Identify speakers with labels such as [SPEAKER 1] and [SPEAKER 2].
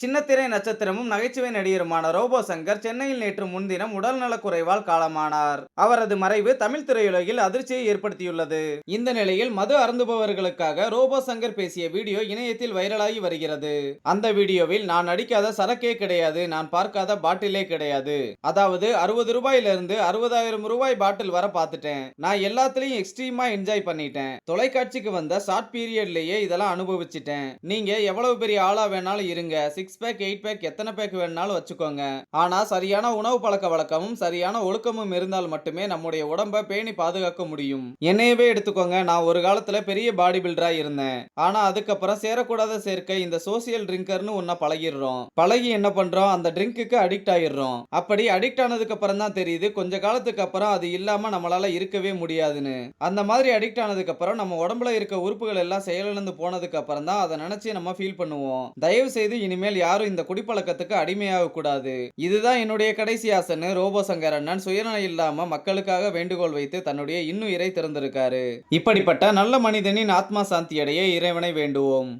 [SPEAKER 1] சின்னத்திரை நட்சத்திரமும் நகைச்சுவை நடிகருமான ரோபோ சங்கர் சென்னையில் நேற்று முன்தினம் உடல்நலக்குறைவால் காலமானார். அவரது மறைவு தமிழ் திரையுலகில் அதிர்ச்சியை ஏற்படுத்தியுள்ளது. இந்த நிலையில் மது அருந்துபவர்களுக்காக ரோபோ சங்கர் பேசிய வீடியோ இணையத்தில் வைரலாகி வருகிறது. அந்த வீடியோவில் நான் அடிக்காத சரக்கே கிடையாது நான் பார்க்காத பாட்டிலே கிடையாது. அதாவது அறுபது ரூபாயிலிருந்து அறுபதாயிரம் ரூபாய் பாட்டில் வர பார்த்துட்டேன். நான் எல்லாத்துலயும் எக்ஸ்ட்ரீமா என்ஜாய் பண்ணிட்டேன். தொலைக்காட்சிக்கு வந்த ஷார்ட் பீரியட்லயே இதெல்லாம் அனுபவிச்சிட்டேன். நீங்க எவ்வளவு பெரிய ஆளா வேணாலும் இருங்க. சிக்ஸ் பேக் எயிட் பேக் எத்தனை பேக் வேணாலும் வச்சுக்கோங்க. ஆனா சரியான உணவு பழக்க வழக்கமும் சரியான ஒழுக்கமும் இருந்தால் மட்டுமே நம்முடைய உடம்ப பேணி பாதுகாக்க முடியும். என்னையவே எடுத்துக்கோங்க நான் ஒரு காலத்துல பெரிய பாடி பில்டரா இருந்தேன். ஆனா அதுக்கப்புறம் சேரக்கூடாத சேர்க்கை இந்த சோசியல் ட்ரிங்கர்னு ஒன்ன பழகிடுறோம். பழகி என்ன பண்றோம்? அந்த ட்ரிங்க்குக்கு அடிக்ட் ஆயிடுறோம். அப்படி அடிக்ட் ஆனதுக்கு அப்புறம் தான் தெரியுது கொஞ்ச காலத்துக்கு அப்புறம் அது இல்லாம நம்மளால இருக்கவே முடியாதுன்னு. அந்த மாதிரி அடிக்ட் ஆனதுக்கு அப்புறம் நம்ம உடம்புல இருக்க உறுப்புகள் எல்லாம் செயலிழந்து போனதுக்கு அப்புறம் தான் அதை நினைச்சு நம்ம ஃபீல் பண்ணுவோம். தயவு செய்து இனிமேல் யாரும் இந்த குடிப்பழக்கத்துக்கு அடிமையாக கூடாது. இதுதான் என்னுடைய கடைசி ஆசைன்னு ரோபோ சங்கர் அண்ணன் சுயநலம் இல்லாம மக்களுக்காக வேண்டுகோள் வைத்து தன்னுடைய இன்னுயிரை திறந்திருக்காரு. இப்படிப்பட்ட நல்ல மனிதனின் ஆத்மா சாந்தி அடைய இறைவனை வேண்டுவோம்.